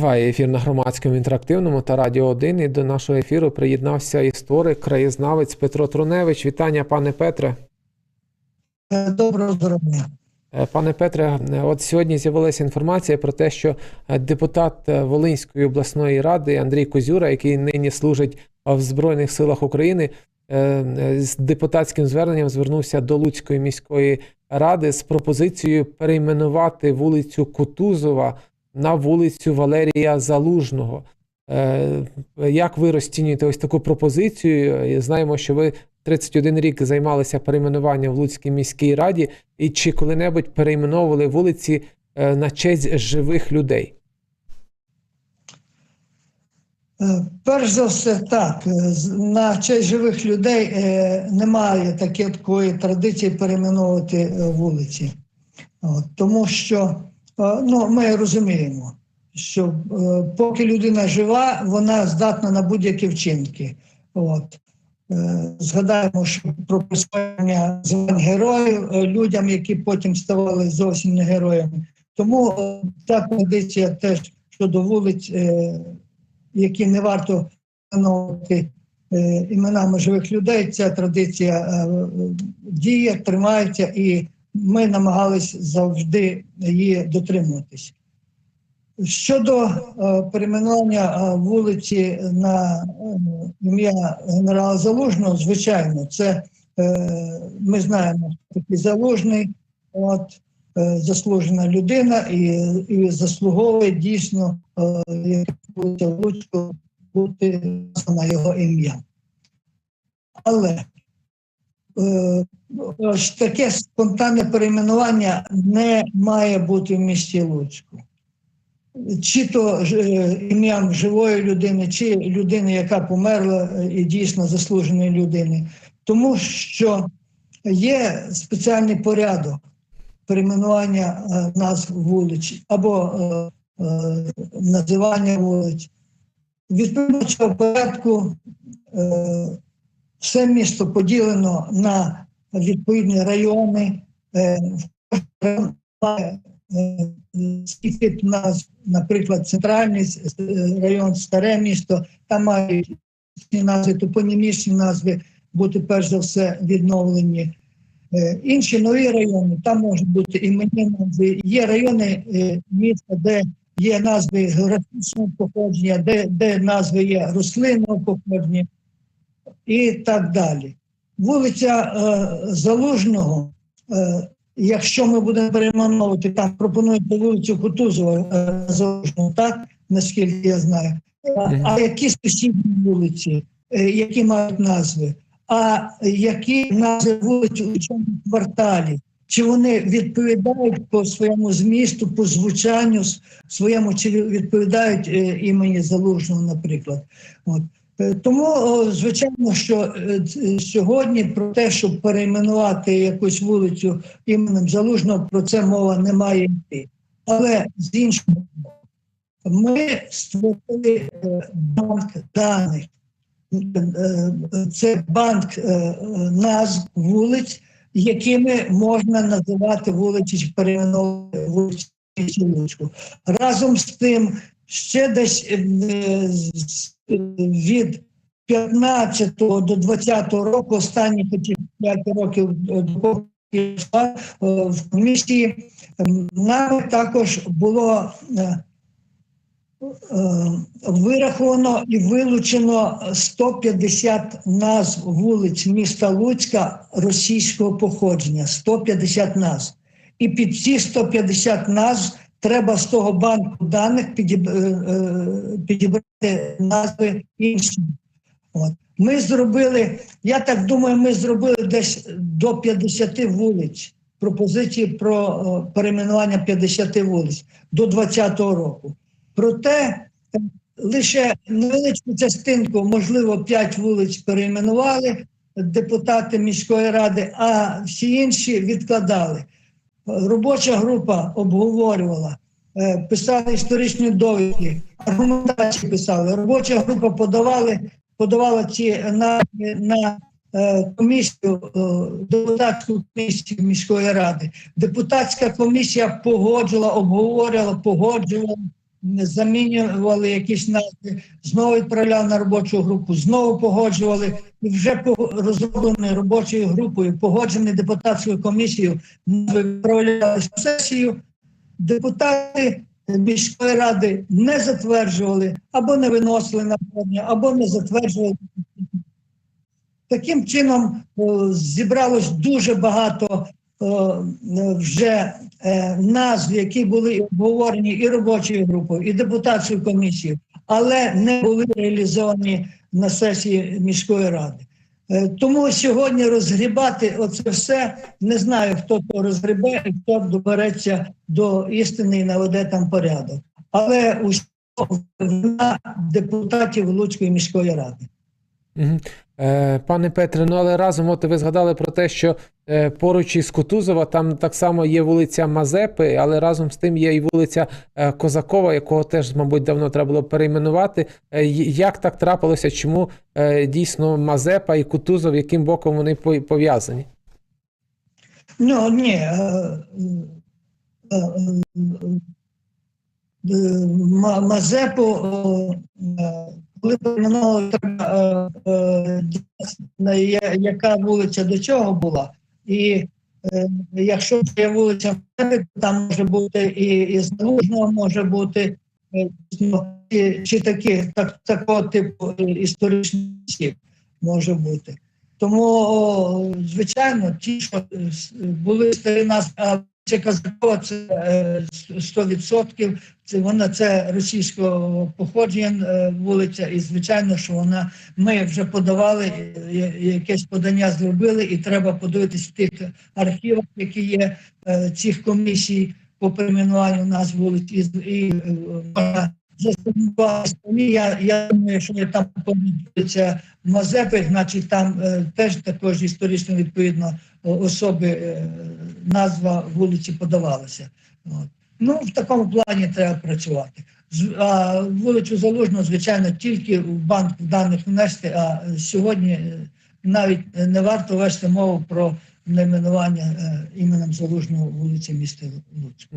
Триває ефір на громадському інтерактивному та радіо 1. І до нашого ефіру приєднався історик, краєзнавець Петро Труневич. Вітання, пане Петре. Е, Доброго здоров'я. Е, Пане Петре, е, от сьогодні з'явилася інформація про те, що депутат Волинської обласної ради Андрій Козюра, який нині служить в Збройних силах України, з депутатським зверненням звернувся до Луцької міської ради з пропозицією перейменувати вулицю Кутузова на вулицю Валерія Залужного. Е, Як ви розцінюєте ось таку пропозицію? Знаємо, що ви 31 рік займалися перейменуванням в Луцькій міській раді, і чи коли-небудь перейменовували вулиці е, на честь живих людей? Е, Перш за все, так, е, на честь живих людей е, немає такої традиції перейменовувати е, вулиці. Тому що е, ну, ми розуміємо, що е, поки людина жива, вона здатна на будь-які вчинки. От. Е, Згадаємо, що про присвоєння звань героїв е, людям, які потім ставали зовсім не героями. Тому е, та традиція теж щодо вулиць, е, які не варто встановити е, іменами живих людей, ця традиція е, діє, тримається, і ми намагались завжди її дотримуватись. Щодо е, перейменування е, вулиці на е, ім'я генерала Залужного, звичайно, це е, ми знаємо, що такий залужний, от, заслужена людина і, і заслуговує дійсно е, вулиця бути на його ім'я. Але таке спонтанне перейменування не має бути в місті Луцьку чи то е, ім'ям живої людини, чи людини, яка померла е, і дійсно заслуженої людини, тому що є спеціальний порядок перейменування е, назв вулиць або е, е, називання вулиць. Відповідно цього порядку е, все місто поділено на відповідні райони. Має е, тип назв, наприклад, центральний е, район, старе місто, там мають назви, топонімічні назви бути перш за все відновлені. Е, Інші нові райони, там можуть бути іменні назви. Є райони міста, де є назви географічного походження, де, де назви є рослинного походження і так далі. Вулиця е, Залужного, е, якщо ми будемо перейменовувати, там пропонують вулицю Кутузова е, Залужного, так, наскільки я знаю. А, які сусідні вулиці, е, які мають назви? А які назви вулиць у цьому кварталі? Чи вони відповідають по своєму змісту, по звучанню своєму, чи відповідають е, імені Залужного, наприклад? От. Е, Тому, звичайно, що е, сьогодні про те, щоб перейменувати якусь вулицю іменем Залужного, про це мова не має йти. Але з іншого ми створили е, банк даних. Е, Це банк е, е, назв вулиць, якими можна називати вулиці чи перейменовувати вулиці Разом з тим, ще десь е, від 15 до 20 року, останні такі 5 років е, до е, в ем, нами також було е, вираховано і вилучено 150 назв вулиць міста Луцька російського походження. 150 назв. І під ці 150 назв треба з того банку даних е, е, підібрати назви інші. От. Ми зробили, я так думаю, ми зробили десь до 50 вулиць. Пропозиції про е, перейменування 50 вулиць до 2020 року. Проте лише невеличку частинку, можливо, 5 вулиць перейменували депутати міської ради, а всі інші відкладали. Робоча група обговорювала, е, писали історичні довідки, аргументації писали. Робоча група подавали, подавала ці на, на е, комісію, е, депутатську комісію міської ради. Депутатська комісія погоджувала, обговорювала, погоджувала замінювали якісь назви, знову відправляли на робочу групу, знову погоджували. І вже розробленою робочою групою, погоджений депутатською комісією, відправляли сесію. Депутати міської ради не затверджували або не виносили на або не затверджували. Таким чином зібралось дуже багато вже е, назв, які були обговорені і робочою групою, і депутатською комісією, але не були реалізовані на сесії міської ради. Е, Тому сьогодні розгрібати оце все не знаю, хто то розгрібе і хто добереться до істини і наведе там порядок. Але усього вина депутатів Луцької міської ради. Е, Пане Петре, ну але разом, от ви згадали про те, що е, поруч із Кутузова там так само є вулиця Мазепи, але разом з тим є і вулиця е, Козакова, якого теж, мабуть, давно треба було перейменувати. Е, Як так трапилося? Чому е, дійсно Мазепа і Кутузов, яким боком вони пов'язані? Ну ні. е, е, е, е, Ма- Мазепу, е, коли е, е, я- яка вулиця до чого була. І е, якщо це вулиця там може бути і, і Залужного може бути, е, дійсно, і- чи такі, так, такого типу е, історичних може бути. Тому, звичайно, ті, що е, були старі нас, це Казакова, це е, 100%, це вона це російського походження е, вулиця, і звичайно, що вона ми вже подавали е, якесь подання зробили, і треба подивитись в тих архівах, які є е, цих комісій по перейменуванню нас вулиць, і, е, можна застосувати. Я, я думаю, що там подивиться Мазепи, значить там е, теж також історично відповідно особи е, назва вулиці подавалася. От. Ну, в такому плані треба працювати. А вулицю Залужного, звичайно, тільки в банк даних внести, а сьогодні е, навіть не варто вести мову про найменування е, іменем Залужного вулиці міста Луцьк.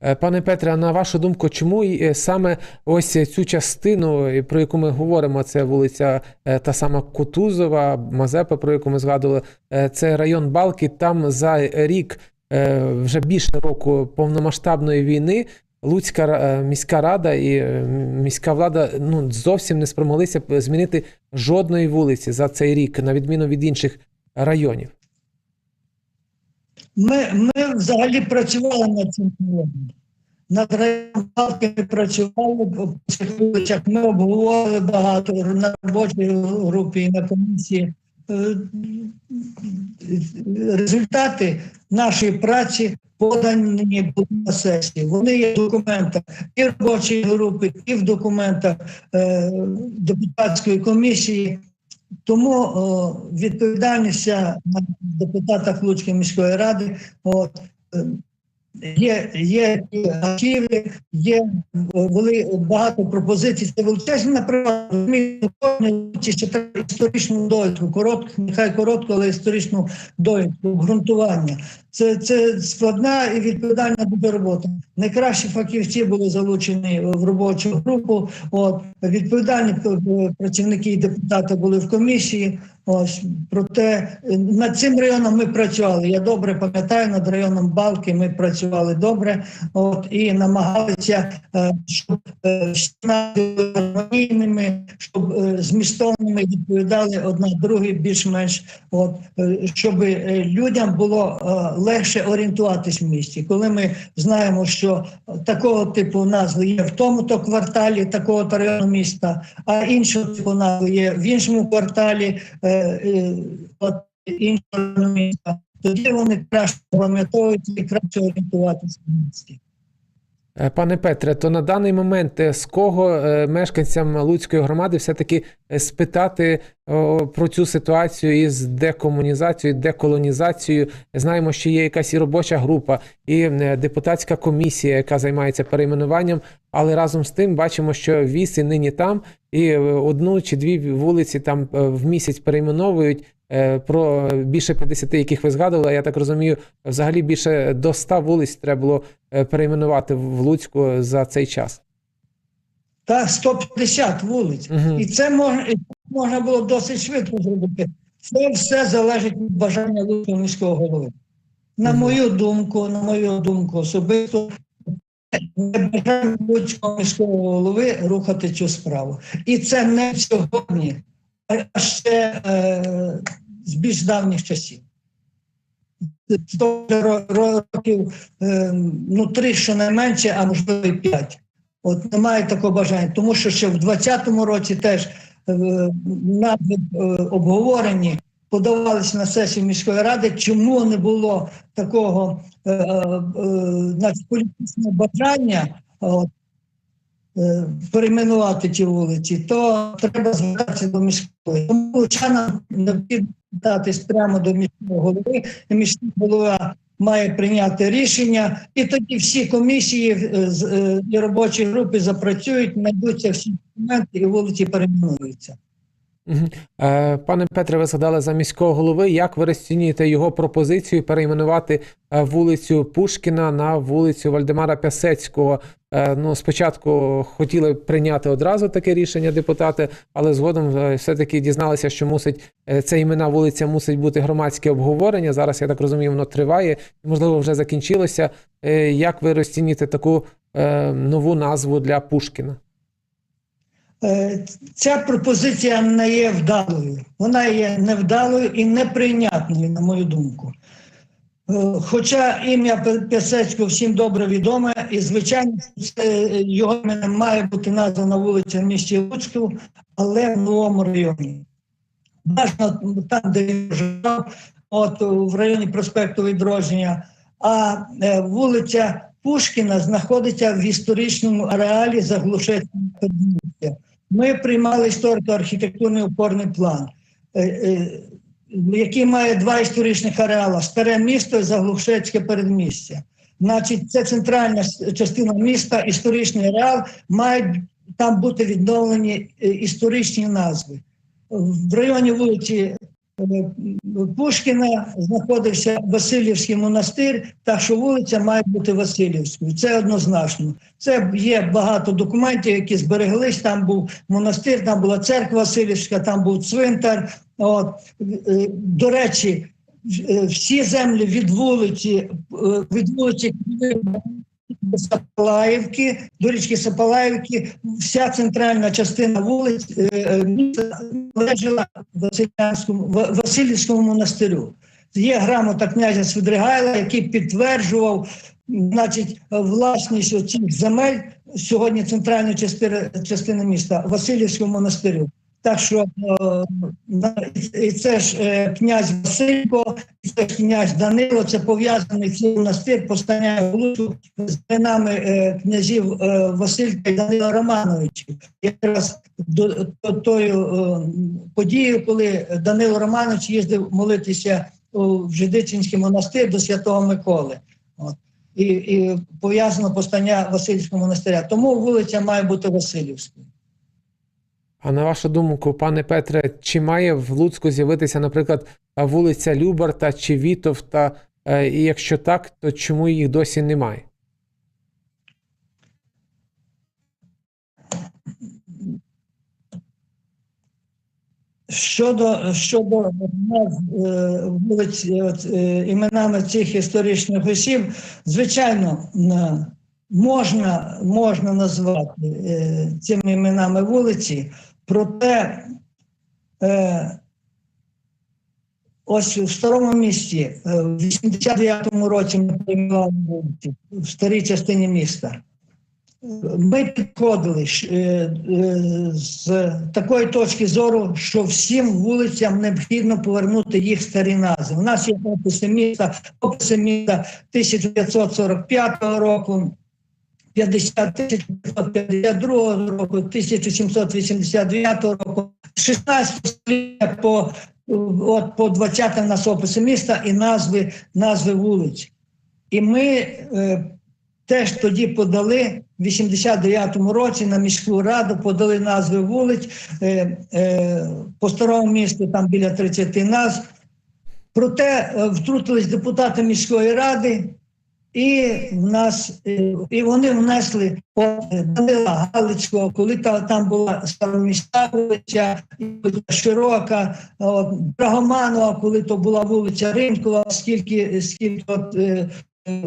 Е, Пане Петре, а на вашу думку, чому і, е, саме ось цю частину, про яку ми говоримо, це вулиця е, та сама Кутузова, Мазепа, про яку ми згадували, це район Балки, там за рік, вже більше року повномасштабної війни, Луцька міська рада і міська влада ну, зовсім не спромоглися змінити жодної вулиці за цей рік, на відміну від інших районів. Ми, ми взагалі працювали над цим районом. Над районом Балки працювали цих. Ми обговорили багато на робочій групі і на комісії. Е, Результати нашої праці подані на сесії. Вони є в документах і робочої групи, і в документах е, депутатської комісії. Тому о, відповідальність на депутатах Луцької міської ради. От, е, є, є ті архіви, є е, були багато пропозицій. Це величезні, наприклад, ще треба історичну довідку, коротку, нехай коротку, але історичну довідку, ґрунтування. Це, це складна і відповідальна буде робота. Найкращі фахівці були залучені в робочу групу. От відповідальні працівники і депутати були в комісії. Ось проте е, над цим районом ми працювали. Я добре пам'ятаю, над районом Балки ми працювали добре. От і намагалися, е, щоб е, гармонійними, щоб змістовними відповідали одна другій більш-менш. От щоб людям було легше орієнтуватись в місті. Коли ми знаємо, що такого типу назви є в тому-то кварталі, такого то району міста, а іншого типу назви є в іншому кварталі е, е, іншого міста. Тоді вони краще пам'ятовують і краще орієнтуватися в місті. Е, Пане Петре, то на даний момент е, з кого е, мешканцям Луцької громади все-таки спитати про цю ситуацію із декомунізацією, деколонізацією? Знаємо, що є якась і робоча група, і депутатська комісія, яка займається перейменуванням, але разом з тим бачимо, що віз і нині там, і одну чи дві вулиці там в місяць перейменовують. Е, Про більше 50, яких ви згадували, я так розумію, взагалі більше до 100 вулиць треба було е, перейменувати в Луцьку за цей час. та 150 вулиць. Мгм. І це можна, можна було досить швидко зробити. Це все залежить від бажання Луцького міського голови. На Мгм. мою думку, на мою думку, особисто не бажання Луцького міського голови рухати цю справу. І це не сьогодні, ще е, з більш давніх часів. Років, е, ну, три щонайменше, а можливо і п'ять. От немає такого бажання, тому що ще в 2020 році теж е, назви е, обговорені, подавалися на сесію міської ради. Чому не було такого е, е, значить, політичного бажання от, е, перейменувати ті вулиці, то треба звертатися до міської. Тому лучанам необхідно звертатись прямо до міського голови, і міський голова має прийняти рішення, і тоді всі комісії е, е, і робочі групи запрацюють, знайдуться всі документи і вулиці перейменуються. Е, Пане Петре, ви згадали за міського голови. Як ви розцінюєте його пропозицію перейменувати е, вулицю Пушкіна на вулицю Вальдемара Пясецького? Е, Ну, спочатку хотіли прийняти одразу таке рішення депутати, але згодом е, все-таки дізналися, що мусить це імена вулиця мусить бути громадське обговорення. Зараз я так розумію, воно триває, можливо, вже закінчилося. Як ви розцінюєте таку нову назву для Пушкіна? Е, Ця пропозиція не є вдалою. Вона є невдалою і неприйнятною, на мою думку. Е, Хоча ім'я Пясецького всім добре відоме, і звичайно, це його іменем має бути названа вулиця в місті Луцьку, але в новому районі. Бажано там, де він жив, от в районі проспекту відродження. А е, вулиця Пушкіна знаходиться в історичному ареалі передмістя. Ми приймали історико-архітектурний опорний план, е, е, який має два історичних ареали: старе місто і Заглушецьке передмістя. Значить, це центральна частина міста, історичний ареал, мають там бути відновлені е, історичні назви. В районі вулиці Пушкіна знаходився Васильівський монастир, так що вулиця має бути Васильівською. Це однозначно. Це є багато документів, які збереглись. Там був монастир, там була церква Васильівська, там був цвинтар. От Е, до речі, е, всі землі від вулиці, е, від вулиці Сапалаївки, до річки Сапалаївки, вся центральна частина вулиць е, е, міста Василянському Васильівському монастирю. Є грамота князя Свидригайла, який підтверджував значить, власність оцих земель сьогодні центральної частини, частини міста Васильівському монастирю. Так що е, і це ж е, князь Василько, і це ж князь Данило, це пов'язаний цей монастир постання Луцьку з іменами е, князів Василька і Данила Романовичів. Якраз до, тою подією, коли Данило Романович їздив молитися у Жидичинський монастир до Святого Миколи. І, і пов'язано постання Васильівського монастиря. Тому вулиця має бути Васильівською. А на вашу думку, пане Петре, чи має в Луцьку з'явитися, наприклад, вулиця Любарта чи Вітовта? Е, І якщо так, то чому їх досі немає? Щодо щодо е, вулиць е, іменами цих історичних осіб, звичайно, можна, можна назвати цими іменами вулиці, проте е, ось в старому місті, е, в 89-му році ми приймали в старій частині міста. Ми підходили е, е, з такої точки зору, що всім вулицям необхідно повернути їх старі назви. У нас є описи міста, описи міста 1945 року, 50 1952 року, 1789 року, 16 століття по, от, по 20 в нас описи міста і назви, назви вулиць. І ми е, теж тоді подали в 89-му році на міську раду, подали назви вулиць е, е, по старому місту, там біля 30 назв. Проте е, втрутились депутати міської ради І в нас е, і вони внесли от е, Данила Галицького, коли та, там була староміська вулиця, широка, от, Драгоманова, коли то була вулиця Ринкова, скільки, скільки от, е,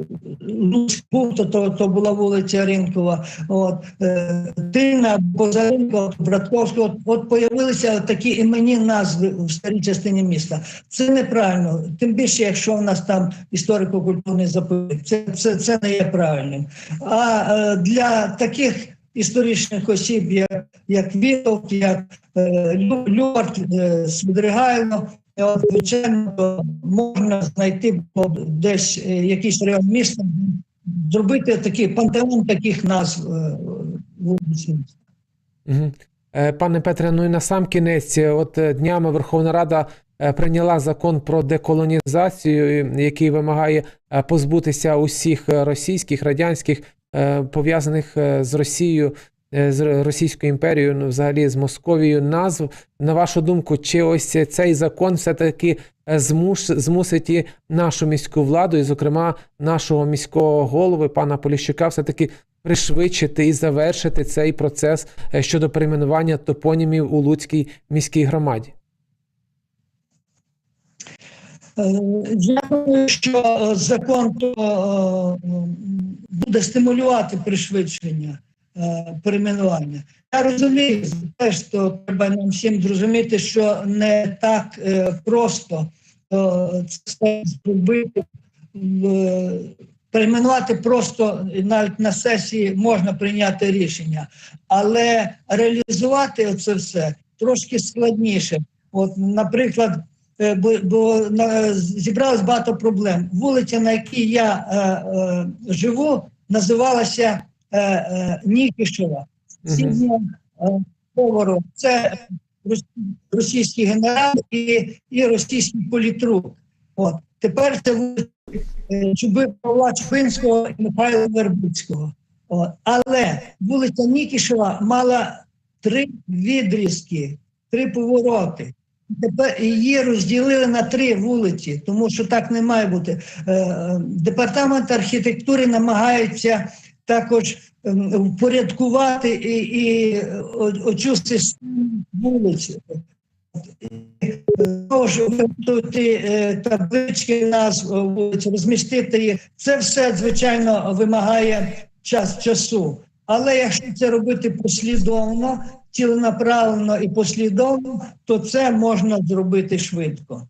то, то, була вулиця Ринкова. От, е, Тина, Бозаренко, Братковського, от, от появилися такі іменні назви в старій частині міста. Це неправильно. Тим більше, якщо в нас там історико-культурний заповідник, це, це, це не є правильним. А е, для таких історичних осіб, як, як Вітовк, як е, Лю- Люарт, е, Свидригайло, е, от, звичайно, можна знайти десь е, якийсь район міста, зробити такий пантеон таких назв е. Мгм. Е, Пане Петре, ну і на сам кінець, е, от е, днями Верховна Рада е, прийняла закон про деколонізацію, е, який вимагає е, позбутися усіх е, російських, радянських, е, пов'язаних е, з Росією, е, з Російською імперією, ну взагалі з Московією назв. На вашу думку, чи ось цей закон все-таки е, змуш, змусить і нашу міську владу, і, зокрема, нашого міського голови, пана Поліщука, все-таки пришвидшити і завершити цей процес е, щодо перейменування топонімів у Луцькій міській громаді? Е, Я що е, закон то е, буде стимулювати пришвидшення е, перейменування. Я розумію, теж то треба нам всім зрозуміти, що не так е, просто е, це зробити. Е, Перейменувати просто навіть на сесії можна прийняти рішення, але реалізувати це все трошки складніше. От, наприклад, Е, бо, зібралось багато проблем. Вулиця, на якій я е, е, живу, називалася е, е, Нікішева. Сідня е, Це російський генерал і, і російський політрук. От. Тепер це е, Чуби Павла Чубинського і Михайла Вербицького. От. Але вулиця Нікішева мала три відрізки, три повороти. Тепер її розділили на три вулиці, тому що так не має бути. Е, е, Департамент архітектури намагається також ем, впорядкувати і, і оцю систему вулиць. Тож е, таблички назв вулиць, розмістити їх. Це все, звичайно, вимагає час часу. Але якщо це робити послідовно, ціленаправленно і послідовно, то це можна зробити швидко.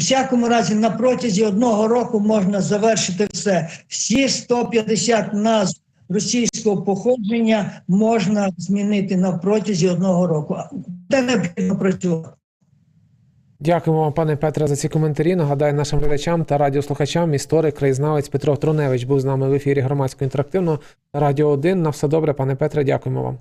Всякому разі, на протязі одного року можна завершити все. Всі 150 назв російського походження можна змінити на протязі одного року. Це необхідно працювати. Дякуємо вам, пане Петре, за ці коментарі. Нагадаю нашим глядачам та радіослухачам. Історик, краєзнавець Петро Труневич був з нами в ефірі громадського інтерактивного Радіо 1. На все добре, пане Петре, дякуємо вам.